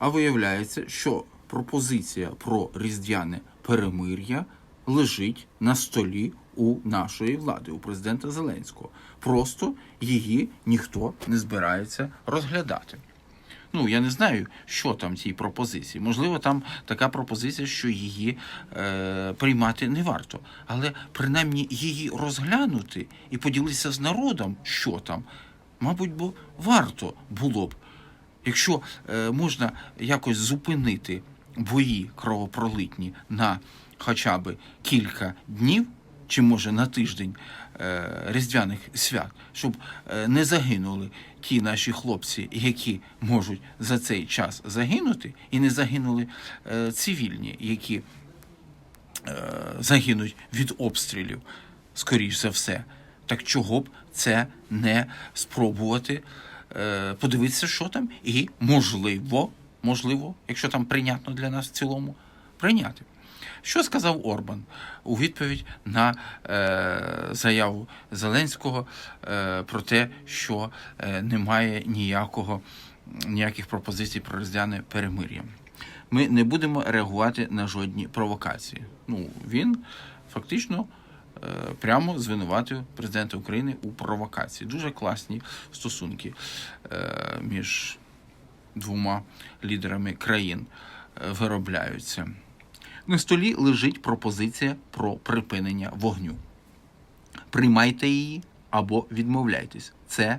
А виявляється, що пропозиція про різдвяне перемир'я лежить на столі у нашої влади, у президента Зеленського. Просто її ніхто не збирається розглядати. Ну, я не знаю, що там в цій пропозиції. Можливо, там така пропозиція, що її е, приймати не варто. Але принаймні її розглянути і поділитися з народом, що там, мабуть, бо варто було б. Якщо е, можна якось зупинити бої кровопролитні на хоча б кілька днів, чи може на тиждень е, різдвяних свят, щоб е, не загинули ті наші хлопці, які можуть за цей час загинути, і не загинули цивільні, які загинуть від обстрілів, скоріш за все. Так чого б це не спробувати подивитися, що там, і можливо, можливо, якщо там прийнятно для нас в цілому, прийняти. Що сказав Орбан у відповідь на е, заяву Зеленського е, про те, що е, немає ніякого, ніяких пропозицій про різдвяне перемир'я? Ми не будемо реагувати на жодні провокації. Ну, він фактично е, прямо звинуватив президента України у провокації. Дуже класні стосунки е, між двома лідерами країн е, виробляються. На столі лежить пропозиція про припинення вогню. Приймайте її або відмовляйтесь. Це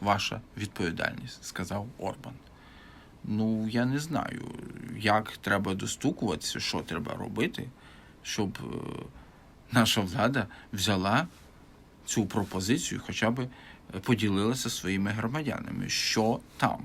ваша відповідальність, сказав Орбан. Ну, я не знаю, як треба достукуватися, що треба робити, щоб е, наша влада взяла цю пропозицію, хоча б поділилася своїми громадянами, що там.